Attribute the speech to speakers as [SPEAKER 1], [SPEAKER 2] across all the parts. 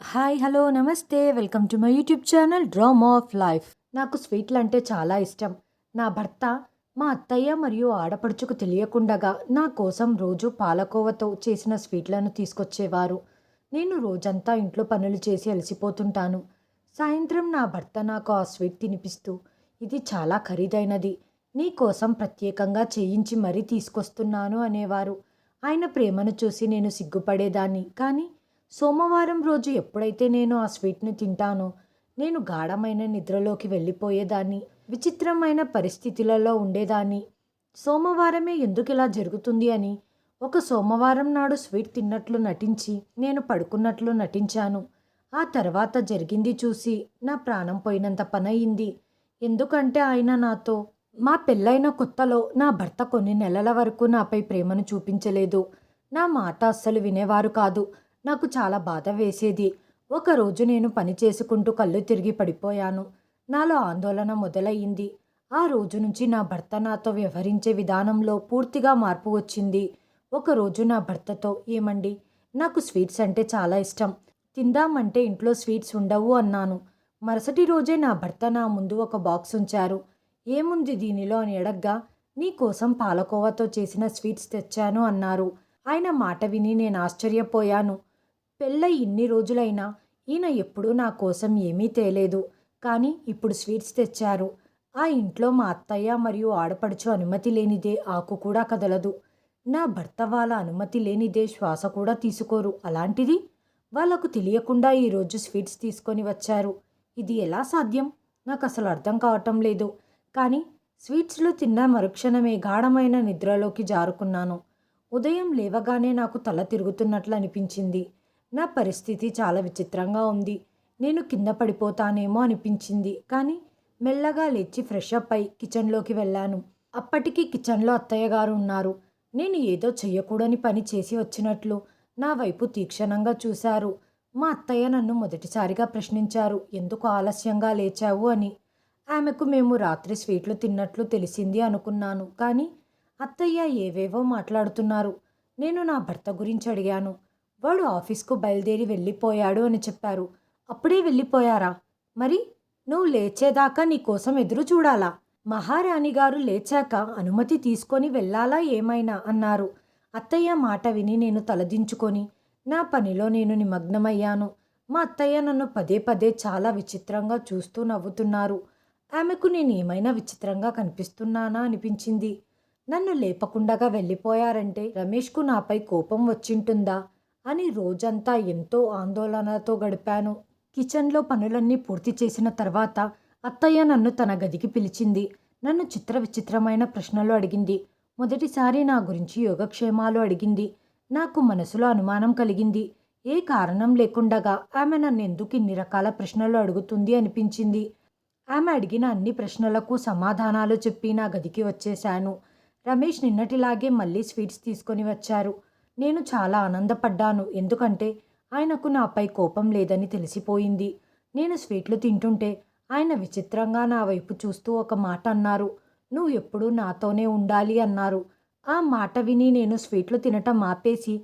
[SPEAKER 1] Hi hello నమస్తే. Welcome to my YouTube channel dream of life నాకు స్వీట్లు అంటే చాలా ఇష్టం. నా భర్త మా అత్తయ్య మరియు ఆడపడుచుకు తెలియకుండగా నా కోసం రోజు పాలకోవతో చేసిన స్వీట్లను తీసుకొచ్చేవారు. నేను రోజంతా ఇంట్లో పనులు చేసి అలసిపోతుంటాను. సాయంత్రం నా భర్త నాకు ఆ స్వీట్ తినిపిస్తూ ఇది చాలా ఖరీదైనది. నీ కోసం ప్రత్యేకంగా చేయించి మరీ తీసుకొస్తున్నాను అనేవారు. ఆయన ప్రేమను చూసి నేను సిగ్గుపడేదాన్ని. కానీ సోమవారం రోజు ఎప్పుడైతే నేను ఆ స్వీట్ని తింటానో నేను గాఢమైన నిద్రలోకి వెళ్ళిపోయేదాన్ని విచిత్రమైన పరిస్థితులలో ఉండేదాన్ని. సోమవారమే ఎందుకు ఇలా జరుగుతుంది అని ఒక సోమవారం నాడు స్వీట్ తిన్నట్లు నటించి నేను పడుకున్నట్లు నటించాను. ఆ తర్వాత జరిగింది చూసి నా ప్రాణం పోయినంత పనయింది. ఎందుకంటే ఆయన నాతో మా పెళ్ళైన కొత్తలో నా భర్త కొన్ని నెలల వరకు నాపై ప్రేమను చూపించలేదు. నా మాట అస్సలు వినేవారు కాదు. నాకు చాలా బాధ వేసేది. ఒకరోజు నేను పని చేసుకుంటూ కళ్ళు తిరిగి పడిపోయాను. నాలో ఆందోళన మొదలయ్యింది. ఆ రోజు నుంచి నా భర్త నాతో వ్యవహరించే విధానంలో పూర్తిగా మార్పు వచ్చింది. ఒకరోజు నా భర్తతో ఏమండి నాకు స్వీట్స్ అంటే చాలా ఇష్టం. తిందామంటే ఇంట్లో స్వీట్స్ ఉండవు అన్నాను. మరుసటి రోజే నా భర్త నా ముందు ఒక బాక్స్ ఉంచారు. ఏముంది దీనిలో అని అడగ్గా నీకోసం పాలకోవాతో చేసిన స్వీట్స్ తెచ్చాను అన్నారు. ఆయన మాట విని నేను ఆశ్చర్యపోయాను. పెళ్ళై ఇన్ని రోజులైనా ఈయన ఎప్పుడూ నా కోసం ఏమీ తేలేదు. కానీ ఇప్పుడు స్వీట్స్ తెచ్చారు. ఆ ఇంట్లో మా అత్తయ్య మరియు ఆడపడుచు అనుమతి లేనిదే ఆకు కూడా కదలదు. నా భర్త వాళ్ళ అనుమతి లేనిదే శ్వాస కూడా తీసుకోరు. అలాంటిది? వాళ్ళకు తెలియకుండా ఈరోజు స్వీట్స్ తీసుకొని వచ్చారు. ఇది ఎలా సాధ్యం? నాకు అసలు అర్థం కావటం లేదు. కానీ స్వీట్స్లో తిన్న మరుక్షణమే గాఢమైన నిద్రలోకి జారుకున్నాను. ఉదయం లేవగానే నాకు తల తిరుగుతున్నట్లు అనిపించింది. నా పరిస్థితి చాలా విచిత్రంగా ఉంది. నేను కింద పడిపోతానేమో అనిపించింది. కానీ మెల్లగా లేచి ఫ్రెష్ అప్ అయి కిచెన్లోకి వెళ్ళాను. అప్పటికి కిచెన్లో అత్తయ్య గారు ఉన్నారు. నేను ఏదో చెయ్యకూడని పని చేసి వచ్చినట్లు నా వైపు తీక్షణంగా చూశారు. మా అత్తయ్య నన్ను మొదటిసారిగా ప్రశ్నించారు. ఎందుకు ఆలస్యంగా లేచావు? అని. ఆమెకు మేము రాత్రి స్వీట్లు తిన్నట్లు తెలిసింది అనుకున్నాను. కానీ అత్తయ్య ఏవేవో మాట్లాడుతున్నారు. నేను నా భర్త గురించి అడిగాను. వాడు ఆఫీస్కు బయలుదేరి వెళ్ళిపోయాడు అని చెప్పారు. అప్పుడే వెళ్ళిపోయారా? మరి నువ్వు లేచేదాకా నీ కోసం ఎదురు చూడాలా? మహారాణి గారు లేచాక అనుమతి తీసుకొని వెళ్ళాలా ఏమైనా? అన్నారు. అత్తయ్య మాట విని నేను తలదించుకొని నా పనిలో నేను నిమగ్నమయ్యాను. మా అత్తయ్య నన్ను పదే పదే చాలా విచిత్రంగా చూస్తూ నవ్వుతున్నారు. ఆమెకు నేను ఏమైనా విచిత్రంగా కనిపిస్తున్నానా అనిపించింది. నన్ను లేపకుండగా వెళ్ళిపోయారంటే రమేష్కు నాపై కోపం వచ్చింటుందా? అని రోజంతా ఎంతో ఆందోళనతో గడిపాను. కిచెన్లో పనులన్నీ పూర్తి చేసిన తర్వాత అత్తయ్య నన్ను తన గదికి పిలిచింది. నన్ను చిత్ర విచిత్రమైన ప్రశ్నలు అడిగింది. మొదటిసారి నా గురించి యోగక్షేమాలు అడిగింది. నాకు మనసులో అనుమానం కలిగింది. ఏ కారణం లేకుండగా ఆమె నన్ను ఎందుకు ఇన్ని రకాల ప్రశ్నలు అడుగుతుంది అనిపించింది. ఆమె అడిగిన అన్ని ప్రశ్నలకు సమాధానాలు చెప్పి నా గదికి వచ్చేశాను. రమేష్ నిన్నటిలాగే మళ్ళీ స్వీట్స్ తీసుకొని వచ్చారు. నేను చాలా ఆనందపడ్డాను. ఎందుకంటే ఆయనకు నాపై కోపం లేదని తెలిసిపోయింది. నేను స్వీట్లు తింటుంటే ఆయన విచిత్రంగా నా వైపు చూస్తూ ఒక మాట అన్నారు. నువ్వు ఎప్పుడూ నాతోనే ఉండాలి అన్నారు. ఆ మాట విని నేను స్వీట్లు తినటం ఆపేసి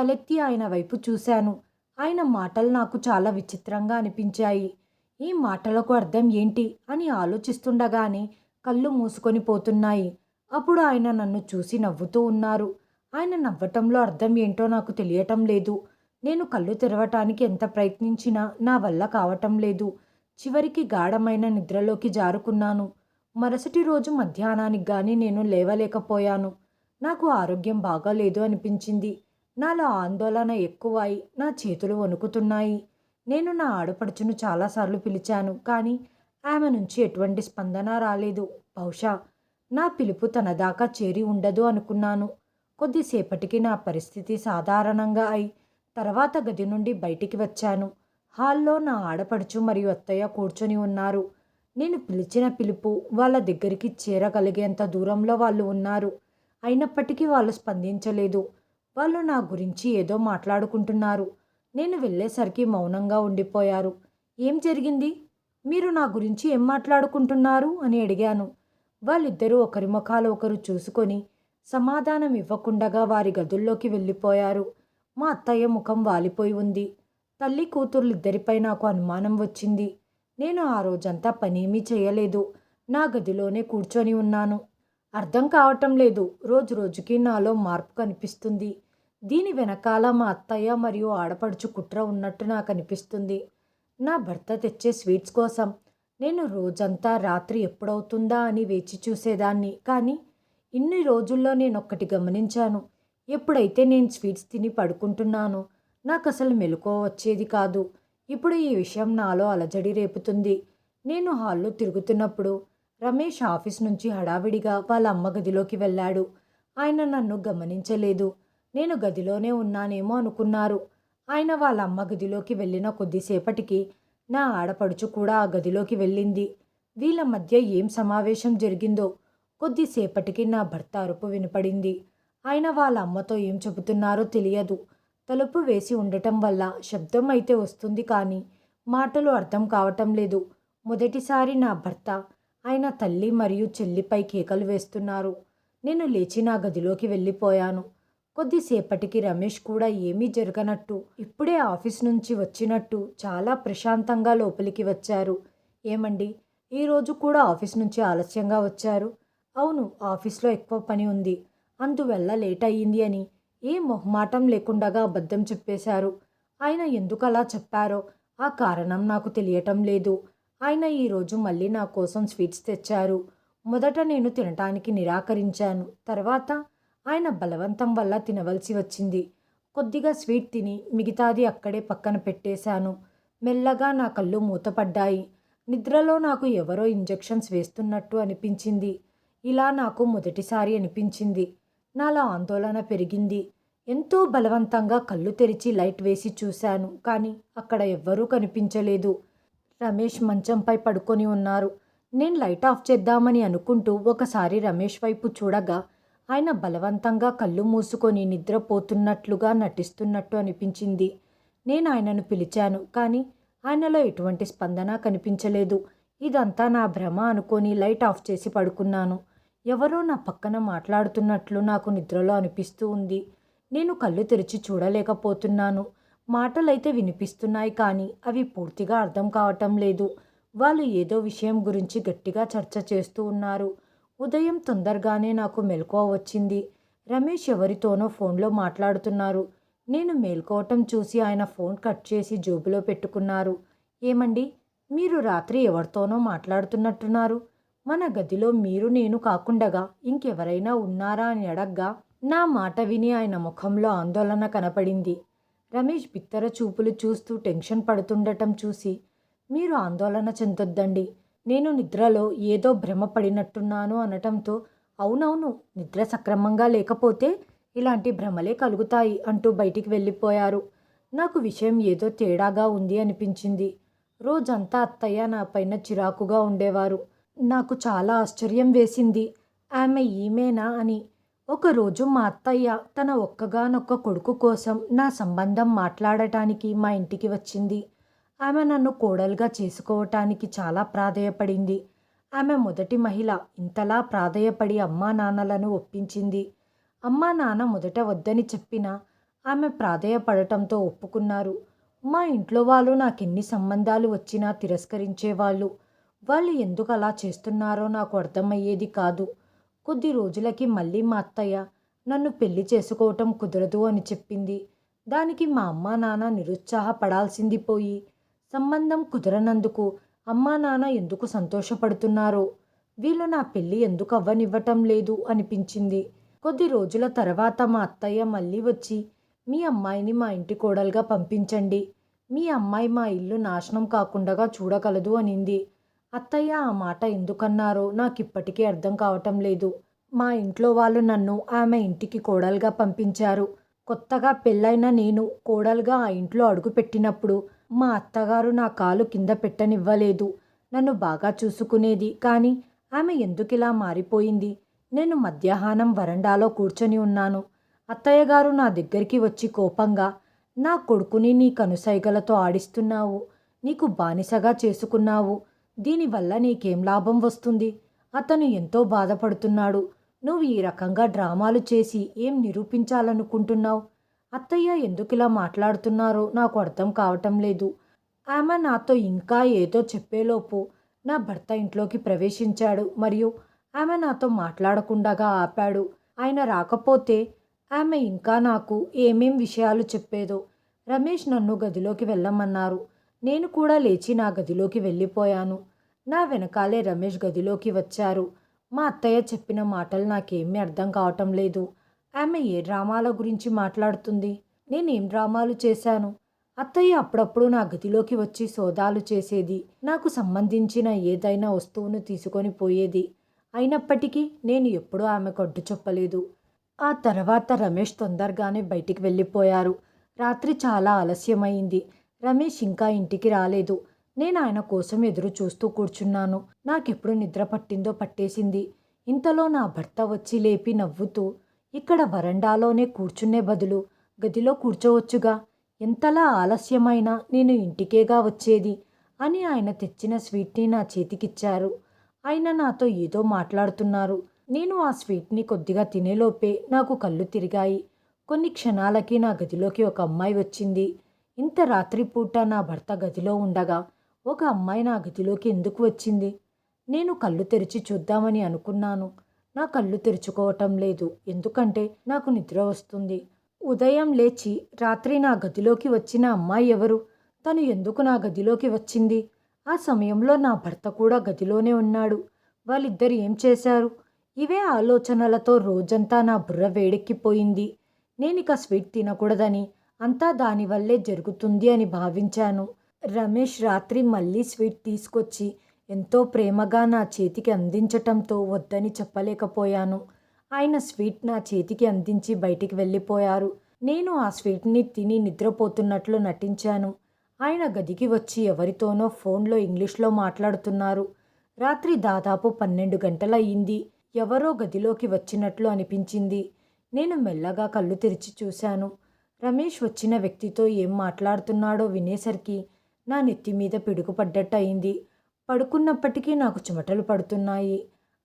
[SPEAKER 1] తలెత్తి ఆయన వైపు చూశాను. ఆయన మాటలు నాకు చాలా విచిత్రంగా అనిపించాయి. ఈ మాటలకు అర్థం ఏంటి? అని ఆలోచిస్తుండగానే కళ్ళు మూసుకొని పోతున్నాయి. అప్పుడు ఆయన నన్ను చూసి నవ్వుతూ ఉన్నారు. ఆయన నవ్వటంలో అర్థం ఏంటో నాకు తెలియటం లేదు. నేను కళ్ళు తెరవటానికి ఎంత ప్రయత్నించినా నా వల్ల కావటం లేదు. చివరికి గాఢమైన నిద్రలోకి జారుకున్నాను. మరుసటి రోజు మధ్యాహ్నానికి కానీ నేను లేవలేకపోయాను. నాకు ఆరోగ్యం బాగాలేదు అనిపించింది. నాలో ఆందోళన ఎక్కువై నా చేతులు వణుకుతున్నాయి. నేను నా ఆడపడుచును చాలాసార్లు పిలిచాను కానీ ఆమె నుంచి ఎటువంటి స్పందన రాలేదు. బహుశా నా పిలుపు తన దాకా చేరి ఉండదు అనుకున్నాను. కొద్దిసేపటికి నా పరిస్థితి సాధారణంగా అయి తర్వాత గది నుండి బయటికి వచ్చాను. హాల్లో నా ఆడపడుచు మరియు అత్తయ్య కూర్చొని ఉన్నారు. నేను పిలిచిన పిలుపు వాళ్ళ దగ్గరికి చేరగలిగేంత దూరంలో వాళ్ళు ఉన్నారు. అయినప్పటికీ వాళ్ళు స్పందించలేదు. వాళ్ళు నా గురించి ఏదో మాట్లాడుకుంటున్నారు. నేను వెళ్ళేసరికి మౌనంగా ఉండిపోయారు. ఏం జరిగింది? మీరు నా గురించి ఏం మాట్లాడుకుంటున్నారు? అని అడిగాను. వాళ్ళిద్దరూ ఒకరి ముఖాలు ఒకరు చూసుకొని సమాధానం ఇవ్వకుండగా వారి గదుల్లోకి వెళ్ళిపోయారు. మా అత్తయ్య ముఖం వాలిపోయి ఉంది. తల్లి కూతుర్లిద్దరిపై నాకు అనుమానం వచ్చింది. నేను ఆ రోజంతా పనేమీ చేయలేదు. నా గదిలోనే కూర్చొని ఉన్నాను. అర్థం కావటం లేదు. రోజు రోజుకి నాలో మార్పు కనిపిస్తుంది. దీని వెనకాల మా అత్తయ్య మరియు ఆడపడుచు కుట్ర ఉన్నట్టు నాకు అనిపిస్తుంది. నా భర్త తెచ్చే స్వీట్స్ కోసం. నేను రోజంతా రాత్రి ఎప్పుడవుతుందా అని వేచి చూసేదాన్ని. కానీ ఇన్ని రోజుల్లో నేను ఒక్కటి గమనించాను. ఎప్పుడైతే నేను స్వీట్స్ తిని పడుకుంటున్నానో నాకు అసలు మెలకువ వచ్చేది కాదు. ఇప్పుడు ఈ విషయం నాలో అలజడి రేపుతుంది. నేను హాల్లో తిరుగుతున్నప్పుడు రమేష్ ఆఫీస్ నుంచి హడావిడిగా వాళ్ళ అమ్మ గదిలోకి వెళ్ళాడు. ఆయన నన్ను గమనించలేదు. నేను గదిలోనే ఉన్నానేమో అనుకున్నారు. ఆయన వాళ్ళ అమ్మ గదిలోకి వెళ్ళిన కొద్దిసేపటికి నా ఆడపడుచు కూడా ఆ గదిలోకి వెళ్ళింది. వీళ్ళ మధ్య ఏం సమావేశం జరిగిందో కొద్దిసేపటికి నా భర్త అరుపు వినపడింది. ఆయన వాళ్ళ అమ్మతో ఏం చెబుతున్నారో తెలియదు. తలుపు వేసి ఉండటం వల్ల శబ్దం అయితే వస్తుంది కానీ మాటలు అర్థం కావటం లేదు. మొదటిసారి నా భర్త ఆయన తల్లి మరియు చెల్లిపై కేకలు వేస్తున్నారు. నేను లేచి నా గదిలోకి వెళ్ళిపోయాను. కొద్దిసేపటికి రమేష్ కూడా ఏమీ జరగనట్టు ఇప్పుడే ఆఫీస్ నుంచి వచ్చినట్టు చాలా ప్రశాంతంగా లోపలికి వచ్చారు. ఏమండి? ఈరోజు కూడా ఆఫీస్ నుంచి ఆలస్యంగా వచ్చారు? అవును ఆఫీస్లో ఎక్కువ పని ఉంది. అందువల్ల లేట్ అయ్యింది అని. ఏ మొహమాటం లేకుండగా అబద్ధం చెప్పేశారు. ఆయన ఎందుకు అలా చెప్పారో ఆ కారణం నాకు తెలియటం లేదు. ఆయన ఈరోజు మళ్ళీ నా కోసం స్వీట్స్ తెచ్చారు. మొదట నేను తినటానికి నిరాకరించాను. తర్వాత ఆయన బలవంతం వల్ల తినవలసి వచ్చింది. కొద్దిగా స్వీట్ తిని మిగతాది అక్కడే పక్కన పెట్టేశాను. మెల్లగా నా కళ్ళు మూతపడ్డాయి. నిద్రలో నాకు ఎవరో ఇంజెక్షన్స్ వేస్తున్నట్టు అనిపించింది. ఇలా నాకు మొదటిసారి అనిపించింది. నాలో ఆందోళన పెరిగింది. ఎంతో బలవంతంగా కళ్ళు తెరిచి లైట్ వేసి చూశాను కానీ అక్కడ ఎవ్వరూ కనిపించలేదు. రమేష్ మంచంపై పడుకొని ఉన్నారు. నేను లైట్ ఆఫ్ చేద్దామని అనుకుంటూ ఒకసారి రమేష్ వైపు చూడగా ఆయన బలవంతంగా కళ్ళు మూసుకొని నిద్రపోతున్నట్లుగా నటిస్తున్నట్టు అనిపించింది. నేను ఆయనను పిలిచాను కానీ ఆయనలో ఎటువంటి స్పందన కనిపించలేదు. ఇదంతా నా భ్రమ అనుకొని లైట్ ఆఫ్ చేసి పడుకున్నాను. ఎవరో నా పక్కన మాట్లాడుతున్నట్లు నాకు నిద్రలో అనిపిస్తూ ఉంది. నేను కళ్ళు తెరిచి చూడలేకపోతున్నాను. మాటలైతే వినిపిస్తున్నాయి కానీ అవి పూర్తిగా అర్థం కావటం లేదు. వాళ్ళు ఏదో విషయం గురించి గట్టిగా చర్చ చేస్తూ ఉన్నారు. ఉదయం తొందరగానే నాకు మెలకువ వచ్చింది. రమేష్ ఎవరితోనో ఫోన్లో మాట్లాడుతున్నారు. నేను మేల్కోవటం చూసి ఆయన ఫోన్ కట్ చేసి జోబులో పెట్టుకున్నారు. ఏమండి? మీరు రాత్రి ఎవరితోనో మాట్లాడుతున్నట్టున్నారు. మన గదిలో మీరు నేను కాకుండగా ఇంకెవరైనా ఉన్నారా అని అడగ్గా నా మాట విని ఆయన ముఖంలో ఆందోళన కనపడింది. రమేష్ బిత్తర చూపులు చూస్తూ టెన్షన్ పడుతుండటం చూసి మీరు ఆందోళన చెందొద్దండి. నేను నిద్రలో ఏదో భ్రమ పడినట్టున్నాను అనటంతో అవునవును నిద్ర సక్రమంగా లేకపోతే ఇలాంటి భ్రమలే కలుగుతాయి అంటూ బయటికి వెళ్ళిపోయారు. నాకు విషయం ఏదో తేడాగా ఉంది అనిపించింది. రోజంతా అత్తయ్య నా పైన చిరాకుగా ఉండేవారు. నాకు చాలా ఆశ్చర్యం వేసింది. ఆమె ఈమెనా అని. ఒకరోజు మా అత్తయ్య తన ఒక్కగానొక్క కొడుకు కోసం నా సంబంధం మాట్లాడటానికి మా ఇంటికి వచ్చింది. ఆమె నన్ను కోడలుగా చేసుకోవటానికి చాలా ప్రాధేయపడింది. ఆమె మొదటి మహిళ ఇంతలా ప్రాధేయపడి అమ్మా నాన్నలను ఒప్పించింది. అమ్మా నాన్న మొదట వద్దని చెప్పినా ఆమె ప్రాధేయపడటంతో ఒప్పుకున్నారు. మా ఇంట్లో వాళ్ళు నాకెన్ని సంబంధాలు వచ్చినా తిరస్కరించేవాళ్ళు. వాళ్ళు ఎందుకు అలా చేస్తున్నారో నాకు అర్థమయ్యేది కాదు. కొద్ది రోజులకి మళ్ళీ మా అత్తయ్య నన్ను పెళ్ళి చేసుకోవటం కుదరదు అని చెప్పింది. దానికి మా అమ్మా నాన్న నిరుత్సాహపడాల్సింది పోయి సంబంధం కుదరనందుకు అమ్మా నాన్న ఎందుకు సంతోషపడుతున్నారో వీళ్ళు నా పెళ్ళి ఎందుకు అవ్వనివ్వటం లేదు అనిపించింది. కొద్ది రోజుల తర్వాత మా అత్తయ్య మళ్ళీ వచ్చి మీ అమ్మాయిని మా ఇంటి కోడలుగా పంపించండి. మీ అమ్మాయి మా ఇల్లు నాశనం కాకుండా చూడగలదు అనింది. అత్తయ్య ఆ మాట ఎందుకన్నారో? నాకు ఇప్పటికీ అర్థం కావటం లేదు. మా ఇంట్లో వాళ్ళు నన్ను ఆమె ఇంటికి కోడలుగా పంపించారు. కొత్తగా పెళ్ళైన నేను కోడలుగా ఆ ఇంట్లో అడుగుపెట్టినప్పుడు మా అత్తగారు నా కాలు కింద పెట్టనివ్వలేదు. నన్ను బాగా చూసుకునేది. కానీ ఆమె ఎందుకిలా మారిపోయింది? నేను మధ్యాహ్నం వరండాలో కూర్చొని ఉన్నాను. అత్తయ్య గారు నా దగ్గరికి వచ్చి కోపంగా నా కొడుకుని నీ కనుసైగలతో ఆడిస్తున్నావు. నీకు బానిసగా చేసుకున్నావు. దీనివల్ల నీకేం లాభం వస్తుంది? అతను ఎంతో బాధపడుతున్నాడు. నువ్వు ఈ రకంగా డ్రామాలు చేసి ఏం నిరూపించాలనుకుంటున్నావు? అత్తయ్య ఎందుకు ఇలా మాట్లాడుతున్నారో నాకు అర్థం కావటం లేదు. ఆమె నాతో ఇంకా ఏదో చెప్పేలోపు నా భర్త ఇంట్లోకి ప్రవేశించాడు. మరియు ఆమె నాతో మాట్లాడకుండగా ఆపాడు. ఆయన రాకపోతే ఆమె ఇంకా నాకు ఏమేం విషయాలు చెప్పేదో రమేష్ నన్ను గదిలోకి వెళ్ళమన్నారు. నేను కూడా లేచి నా గదిలోకి వెళ్ళిపోయాను. నా వెనకాలే రమేష్ గదిలోకి వచ్చారు. మా అత్తయ్య చెప్పిన మాటలు నాకేమీ అర్థం కావటం లేదు. ఆమె ఏ డ్రామాల గురించి మాట్లాడుతుంది? నేనేం డ్రామాలు చేశాను? అత్తయ్య అప్పుడప్పుడు నా గదిలోకి వచ్చి సోదాలు చేసేది. నాకు సంబంధించిన ఏదైనా వస్తువును తీసుకొని పోయేది. అయినప్పటికీ నేను ఎప్పుడూ ఆమెకు అడ్డు చెప్పలేదు. ఆ తర్వాత రమేష్ తొందరగానే బయటికి వెళ్ళిపోయారు. రాత్రి చాలా ఆలస్యమైంది. రమేష్ ఇంకా ఇంటికి రాలేదు. నేను ఆయన కోసం ఎదురు చూస్తూ కూర్చున్నాను. నాకెప్పుడు నిద్ర పట్టిందో పట్టేసింది. ఇంతలో నా భర్త వచ్చి లేపి నవ్వుతూ ఇక్కడ వరండాలోనే కూర్చునే బదులు గదిలో కూర్చోవచ్చుగా. ఎంతలా ఆలస్యమైనా నేను ఇంటికేగా వచ్చేది అని ఆయన తెచ్చిన స్వీట్ని నా చేతికిచ్చారు. ఆయన నాతో ఏదో మాట్లాడుతున్నారు. నేను ఆ స్వీట్ని కొద్దిగా తినేలోపే నాకు కళ్ళు తిరిగాయి. కొన్ని క్షణాలకి నా గదిలోకి ఒక అమ్మాయి వచ్చింది. ఇంత రాత్రిపూట నా భర్త గదిలో ఉండగా ఒక అమ్మాయి నా గదిలోకి ఎందుకు వచ్చింది? నేను కళ్ళు తెరిచి చూద్దామని అనుకున్నాను. నా కళ్ళు తెరుచుకోవటం లేదు. ఎందుకంటే నాకు నిద్ర వస్తుంది. ఉదయం లేచి రాత్రి నా గదిలోకి వచ్చిన అమ్మాయి ఎవరు? తను ఎందుకు నా గదిలోకి వచ్చింది? ఆ సమయంలో నా భర్త కూడా గదిలోనే ఉన్నాడు. వాళ్ళిద్దరు ఏం చేశారు? ఇవే ఆలోచనలతో రోజంతా నా బుర్ర వేడెక్కిపోయింది. నేనిక స్వీట్ తినకూడదని అంతా దానివల్లే జరుగుతుంది అని భావించాను. రమేష్ రాత్రి మళ్ళీ స్వీట్ తీసుకొచ్చి ఎంతో ప్రేమగా నా చేతికి అందించటంతో వద్దని చెప్పలేకపోయాను. ఆయన స్వీట్ నా చేతికి అందించి బయటికి వెళ్ళిపోయారు. నేను ఆ స్వీట్ని తిని నిద్రపోతున్నట్లు నటించాను. ఆయన గదికి వచ్చి ఎవరితోనో ఫోన్లో ఇంగ్లీష్లో మాట్లాడుతున్నారు. రాత్రి దాదాపు పన్నెండు గంటలయ్యింది. ఎవరో గదిలోకి వచ్చినట్లు అనిపించింది. నేను మెల్లగా కళ్ళు తెరిచి చూశాను. రమేష్ వచ్చిన వ్యక్తితో ఏం మాట్లాడుతున్నాడో వినేసరికి నా నెత్తి మీద పిడుగుపడ్డట్టు అయింది పడుకున్నప్పటికీ నాకు చెమటలు పడుతున్నాయి.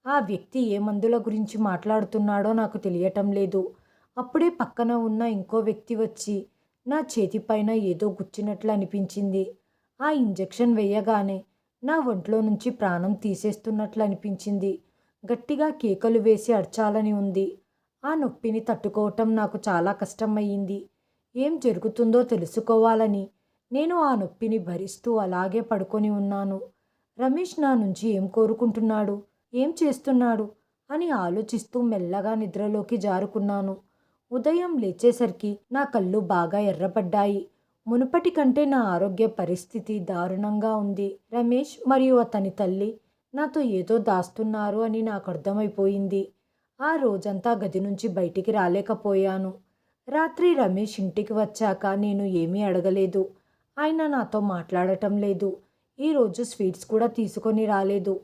[SPEAKER 1] ఆ వ్యక్తి ఏ మందుల గురించి మాట్లాడుతున్నాడో నాకు తెలియటం లేదు. అప్పుడే పక్కన ఉన్న ఇంకో వ్యక్తి వచ్చి నా చేతిపైన ఏదో గుచ్చినట్లు అనిపించింది. ఆ ఇంజెక్షన్ వేయగానే నా ఒంట్లో నుంచి ప్రాణం తీసేస్తున్నట్లు అనిపించింది. గట్టిగా కేకలు వేసి అర్చాలని ఉంది. ఆ నొప్పిని తట్టుకోవటం నాకు చాలా కష్టమయ్యింది. ఏం జరుగుతుందో తెలుసుకోవాలని నేను ఆ నొప్పిని భరిస్తూ అలాగే పడుకొని ఉన్నాను. రమేష్ నా నుంచి ఏం కోరుకుంటున్నాడు? ఏం చేస్తున్నాడు? అని ఆలోచిస్తూ మెల్లగా నిద్రలోకి జారుకున్నాను. ఉదయం లేచేసరికి నా కళ్ళు బాగా ఎర్రపడ్డాయి మునుపటి కంటే నా ఆరోగ్య పరిస్థితి దారుణంగా ఉంది. రమేష్ మరియు అతని తల్లి నాతో ఏదో దాస్తున్నారు అని నాకు అర్థమైపోయింది. ఆ రోజంతా గది నుంచి బయటికి రాలేకపోయాను. రాత్రి రమేష్ ఇంటికి వచ్చాక నేను ఏమీ అడగలేదు. ఆయన నాతో మాట్లాడటం లేదు. ఈరోజు స్వీట్స్ కూడా తీసుకొని రాలేదు.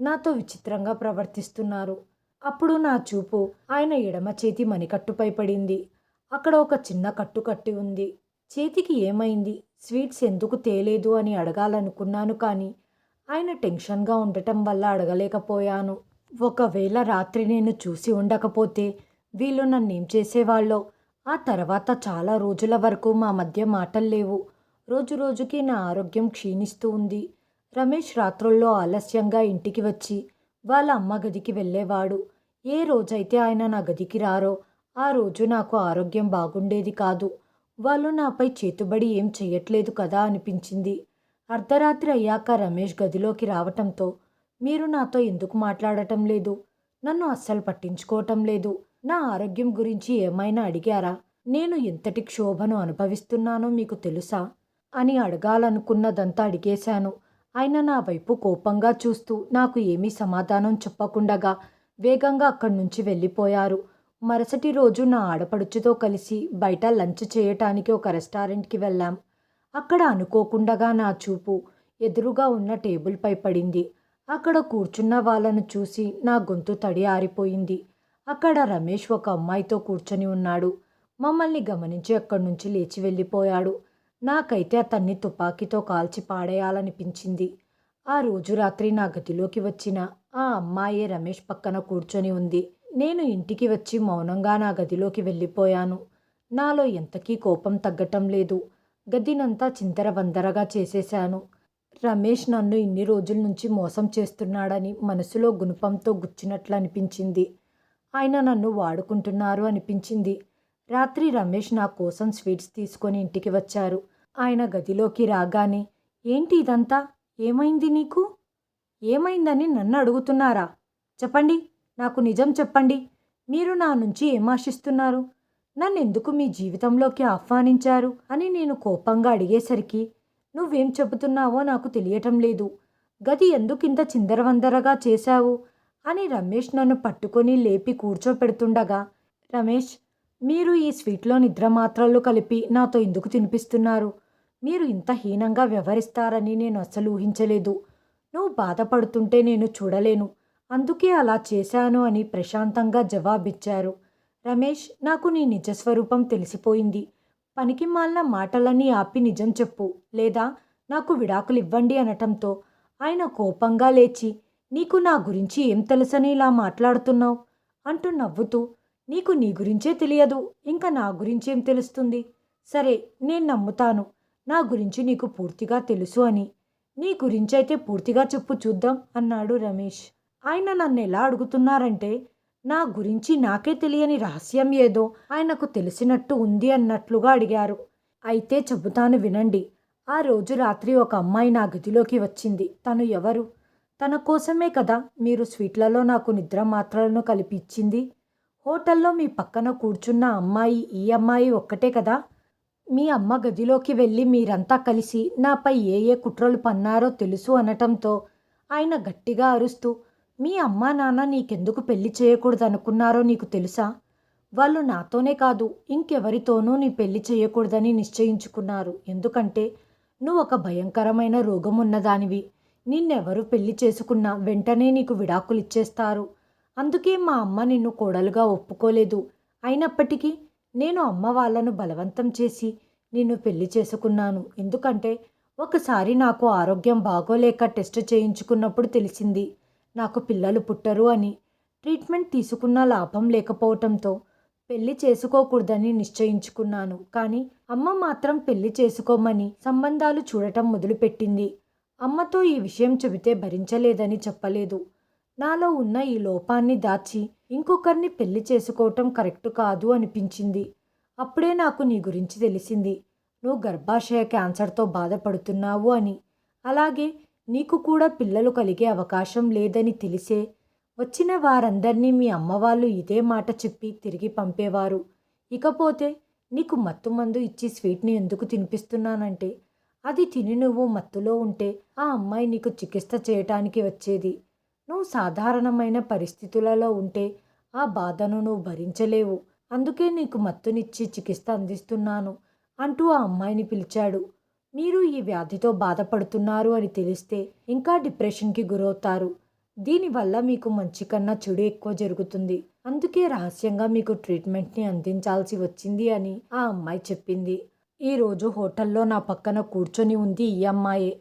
[SPEAKER 1] నాతో విచిత్రంగా ప్రవర్తిస్తున్నారు. అప్పుడు నా చూపు ఆయన ఎడమ చేతి మణికట్టుపై పడింది. అక్కడ ఒక చిన్న కట్టు కట్టి ఉంది. చేతికి ఏమైంది? స్వీట్స్ ఎందుకు తేలేదు అని అడగాలనుకున్నాను కానీ ఆయన టెన్షన్గా ఉండటం వల్ల అడగలేకపోయాను. ఒకవేళ రాత్రి నేను చూసి ఉండకపోతే వీళ్ళు నన్నేం చేసేవాళ్ళో? ఆ తర్వాత చాలా రోజుల వరకు మా మధ్య మాటలు లేవు. రోజు రోజుకి నా ఆరోగ్యం క్షీణిస్తూ ఉంది. రమేష్ రాత్రుల్లో ఆలస్యంగా ఇంటికి వచ్చి వాళ్ళ అమ్మ గదికి వెళ్ళేవాడు. ఏ రోజైతే ఆయన నా గదికి రారో ఆ రోజు నాకు ఆరోగ్యం బాగుండేది కాదు. వాళ్ళు నాపై చేతుబడి ఏం చెయ్యట్లేదు కదా అనిపించింది. అర్ధరాత్రి అయ్యాక రమేష్ గదిలోకి రావటంతో మీరు నాతో ఎందుకు మాట్లాడటం లేదు? నన్ను అస్సలు పట్టించుకోవటం లేదు. నా ఆరోగ్యం గురించి ఏమైనా అడిగారా? నేను ఎంతటి క్షోభను అనుభవిస్తున్నానో మీకు తెలుసా? అని అడగాలనుకున్నదంతా అడిగేశాను. ఆయన నా వైపు కోపంగా చూస్తూ నాకు ఏమీ సమాధానం చెప్పకుండగా వేగంగా అక్కడి నుంచి వెళ్ళిపోయారు. మరుసటి రోజు నా ఆడపడుచుతో కలిసి బయట లంచ్ చేయటానికి ఒక రెస్టారెంట్కి వెళ్ళాం. అక్కడ అనుకోకుండగా నా చూపు ఎదురుగా ఉన్న టేబుల్పై పడింది. అక్కడ కూర్చున్న వాళ్ళను చూసి నా గొంతు తడి ఆరిపోయింది. అక్కడ రమేష్ ఒక అమ్మాయితో కూర్చొని ఉన్నాడు. మమ్మల్ని గమనించి అక్కడి నుంచి లేచి వెళ్ళిపోయాడు. నాకైతే అతన్ని తుపాకీతో కాల్చి పాడేయాలనిపించింది. ఆ రోజు రాత్రి నా గదిలోకి వచ్చిన ఆ అమ్మాయే రమేష్ పక్కన కూర్చొని ఉంది. నేను ఇంటికి వచ్చి మౌనంగా నా గదిలోకి వెళ్ళిపోయాను. నాలో ఎంతకీ కోపం తగ్గటం లేదు. గదినంతా చింతరవందరగా చేసేశాను. రమేష్ నన్ను ఇన్ని రోజుల నుంచి మోసం చేస్తున్నాడని మనసులో గుణపంతో గుచ్చినట్లు అనిపించింది ఆయన నన్ను వాడుకుంటున్నారు అనిపించింది. రాత్రి రమేష్ నా కోసం స్వీట్స్ తీసుకొని ఇంటికి వచ్చారు. ఆయన గదిలోకి రాగానే ఏంటి ఇదంతా? ఏమైంది నీకు? ఏమైందని నన్ను అడుగుతున్నారా? చెప్పండి నాకు నిజం చెప్పండి. మీరు నా నుంచి ఏమాశిస్తున్నారు ఆశిస్తున్నారు? నన్ను ఎందుకు మీ జీవితంలోకి ఆహ్వానించారు? అని నేను కోపంగా అడిగేసరికి నువ్వేం చెబుతున్నావో నాకు తెలియటం లేదు. గది ఎందుకింత చిందరవందరగా చేశావు? అని రమేష్ నన్ను పట్టుకొని లేపి కూర్చోపెడుతుండగా రమేష్ మీరు ఈ స్వీట్లో నిద్ర మాత్రలు కలిపి నాతో ఎందుకు తినిపిస్తున్నారు? మీరు ఇంత హీనంగా వ్యవహరిస్తారని నేను అస్సలు ఊహించలేదు. నువ్వు బాధపడుతుంటే నేను చూడలేను. అందుకే అలా చేశాను అని ప్రశాంతంగా జవాబిచ్చారు. రమేష్ నాకు నీ నిజస్వరూపం తెలిసిపోయింది. పనికి మాలిన మాటలన్నీ ఆపి నిజం చెప్పు లేదా నాకు విడాకులు ఇవ్వండి అనటంతో ఆయన కోపంగా లేచి నీకు నా గురించి ఏం తెలుసని ఇలా మాట్లాడుతున్నావు? అంటూ నవ్వుతూ నీకు నీ గురించే తెలియదు ఇంకా నా గురించేం తెలుస్తుంది? సరే నేను నమ్ముతాను. నా గురించి నీకు పూర్తిగా తెలుసు అని. నీ గురించైతే పూర్తిగా చెప్పు చూద్దాం అన్నాడు రమేష్. ఆయన నన్ను ఎలా అడుగుతున్నారంటే నా గురించి నాకే తెలియని రహస్యం ఏదో ఆయనకు తెలిసినట్టు ఉంది అన్నట్లుగా అడిగారు. అయితే చెబుతాను వినండి ఆ రోజు రాత్రి ఒక అమ్మాయి నా గదిలోకి వచ్చింది. తను ఎవరు? తన కోసమే కదా మీరు స్వీట్లలో నాకు నిద్ర మాత్రలను కలిపి ఇచ్చింది హోటల్లో మీ పక్కన కూర్చున్న అమ్మాయి ఈ అమ్మాయి ఒక్కటే కదా? మీ అమ్మ గదిలోకి వెళ్ళి మీరంతా కలిసి నాపై ఏ ఏ కుట్రలు పన్నారో తెలుసు అనటంతో ఆయన గట్టిగా అరుస్తూ మీ అమ్మా నాన్న నీకెందుకు పెళ్ళి చేయకూడదనుకున్నారో నీకు తెలుసా? వాళ్ళు నాతోనే కాదు ఇంకెవరితోనూ నీ పెళ్ళి చేయకూడదని నిశ్చయించుకున్నారు. ఎందుకంటే నువ్వు ఒక భయంకరమైన రోగం ఉన్నదానివి. నిన్నెవరు పెళ్ళి చేసుకున్నా వెంటనే నీకు విడాకులు ఇచ్చేస్తారు అందుకే మా అమ్మ నిన్ను కోడలుగా ఒప్పుకోలేదు. అయినప్పటికీ నేను అమ్మ వాళ్ళను బలవంతం చేసి నిన్ను పెళ్ళి చేసుకున్నాను. ఎందుకంటే ఒకసారి నాకు ఆరోగ్యం బాగోలేక టెస్ట్ చేయించుకున్నప్పుడు తెలిసింది నాకు పిల్లలు పుట్టరు అని. ట్రీట్మెంట్ తీసుకున్న లాభం లేకపోవటంతో పెళ్ళి చేసుకోకూడదని నిశ్చయించుకున్నాను. కానీ అమ్మ మాత్రం పెళ్ళి చేసుకోమని సంబంధాలు చూడటం మొదలుపెట్టింది. అమ్మతో ఈ విషయం చెబితే భరించలేదని చెప్పలేదు. నాలో ఉన్న ఈ లోపాన్ని దాచి ఇంకొకరిని పెళ్ళి చేసుకోవటం కరెక్ట్ కాదు అనిపించింది. అప్పుడే నాకు నీ గురించి తెలిసింది. నువ్వు గర్భాశయ క్యాన్సర్తో బాధపడుతున్నావు అని. అలాగే నీకు కూడా పిల్లలు కలిగే అవకాశం లేదని తెలిసే వచ్చిన వారందరినీ మీ అమ్మవాళ్ళు ఇదే మాట చెప్పి తిరిగి పంపేవారు. ఇకపోతే నీకు మత్తు మందు ఇచ్చి స్వీట్ని ఎందుకు తినిపిస్తున్నానంటే అది తిని నువ్వు మత్తులో ఉంటే ఆ అమ్మాయి నీకు చికిత్స చేయటానికి వచ్చేది. నువ్వు సాధారణమైన పరిస్థితులలో ఉంటే ఆ బాధను నువ్వు భరించలేవు. అందుకే నీకు మత్తునిచ్చి చికిత్స అందిస్తున్నాను అంటూ ఆ అమ్మాయిని పిలిచాడు. మీరు ఈ వ్యాధితో బాధపడుతున్నారు అని తెలిస్తే ఇంకా డిప్రెషన్కి గురవుతారు. దీనివల్ల మీకు మంచి కన్నా చెడు ఎక్కువ జరుగుతుంది. అందుకే రహస్యంగా మీకు ట్రీట్మెంట్ని అందించాల్సి వచ్చింది అని ఆ అమ్మాయి చెప్పింది. ఈరోజు హోటల్లో నా పక్కన కూర్చొని ఉంది ఈ అమ్మాయే.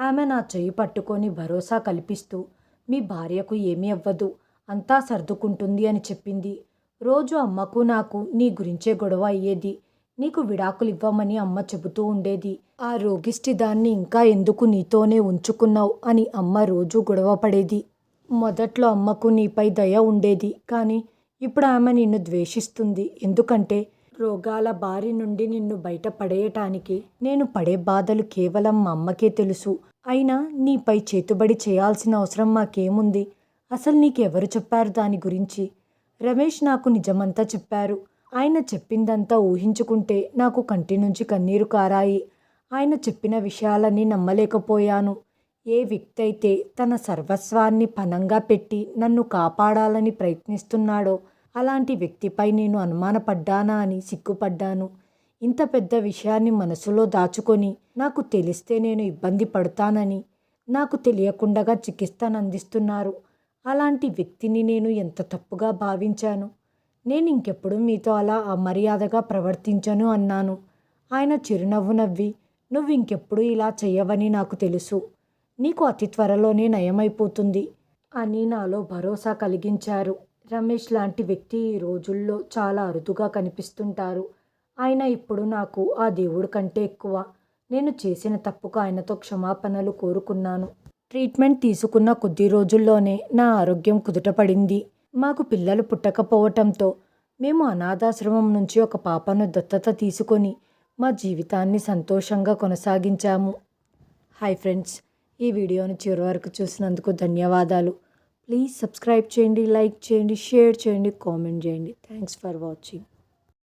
[SPEAKER 1] ఆమె నా చెయ్యి పట్టుకొని భరోసా కల్పిస్తూ మీ భార్యకు ఏమీ అవ్వదు అంతా సర్దుకుంటుంది అని చెప్పింది. రోజు అమ్మకు నాకు నీ గురించే గొడవ అయ్యేది. నీకు విడాకులు ఇవ్వమని అమ్మ చెబుతూ ఉండేది. ఆ రోగిష్టి దాన్ని ఇంకా ఎందుకు నీతోనే ఉంచుకున్నావు అని అమ్మ రోజు గొడవ పడేది. మొదట్లో అమ్మకు నీపై దయ ఉండేది. కానీ ఇప్పుడు ఆమె నిన్ను ద్వేషిస్తుంది. ఎందుకంటే రోగాల బారి నుండి నిన్ను బయట పడేయటానికి నేను పడే బాధలు కేవలం మా అమ్మకే తెలుసు. అయినా నీపై చేతుబడి చేయాల్సిన అవసరం మాకేముంది? అసలు నీకెవరు చెప్పారు దాని గురించి? రమేష్ నాకు నిజమంతా చెప్పారు. ఆయన చెప్పిందంతా ఊహించుకుంటే నాకు కంటి నుంచి కన్నీరు కారాయి. ఆయన చెప్పిన విషయాలన్నీ నమ్మలేకపోయాను. ఏ వ్యక్తి అయితే తన సర్వస్వాన్ని పనంగా పెట్టి నన్ను కాపాడాలని ప్రయత్నిస్తున్నాడో అలాంటి వ్యక్తిపై నేను అనుమానపడ్డానా అని సిగ్గుపడ్డాను. ఇంత పెద్ద విషయాన్ని మనసులో దాచుకొని నాకు తెలిస్తే నేను ఇబ్బంది పడతానని నాకు తెలియకుండగా చికిత్సను అందిస్తున్నారు అలాంటి వ్యక్తిని నేను ఎంత తప్పుగా భావించాను? నేను ఇంకెప్పుడు మీతో అలా అమర్యాదగా ప్రవర్తించను అన్నాను. ఆయన చిరునవ్వు నవ్వి నువ్వు ఇంకెప్పుడు ఇలా చెయ్యవని నాకు తెలుసు. నీకు అతి త్వరలోనే నయమైపోతుంది అని నాలో భరోసా కలిగించారు. రమేష్ లాంటి వ్యక్తి ఈ రోజుల్లో చాలా అరుదుగా కనిపిస్తుంటారు. ఆయన ఇప్పుడు నాకు ఆ దేవుడి కంటే ఎక్కువ. నేను చేసిన తప్పుకు ఆయనతో క్షమాపణలు కోరుకున్నాను. ట్రీట్మెంట్ తీసుకున్న కొద్ది రోజుల్లోనే నా ఆరోగ్యం కుదుటపడింది. మాకు పిల్లలు పుట్టకపోవటంతో మేము అనాథాశ్రమం నుంచి ఒక పాపను దత్తత తీసుకొని మా జీవితాన్ని సంతోషంగా కొనసాగించాము. హాయ్ ఫ్రెండ్స్ ఈ వీడియోను చివరి వరకు చూసినందుకు ధన్యవాదాలు. ప్లీజ్ సబ్స్క్రైబ్ చేయండి లైక్ చేయండి షేర్ చేయండి కామెంట్ చేయండి. Thanks for watching.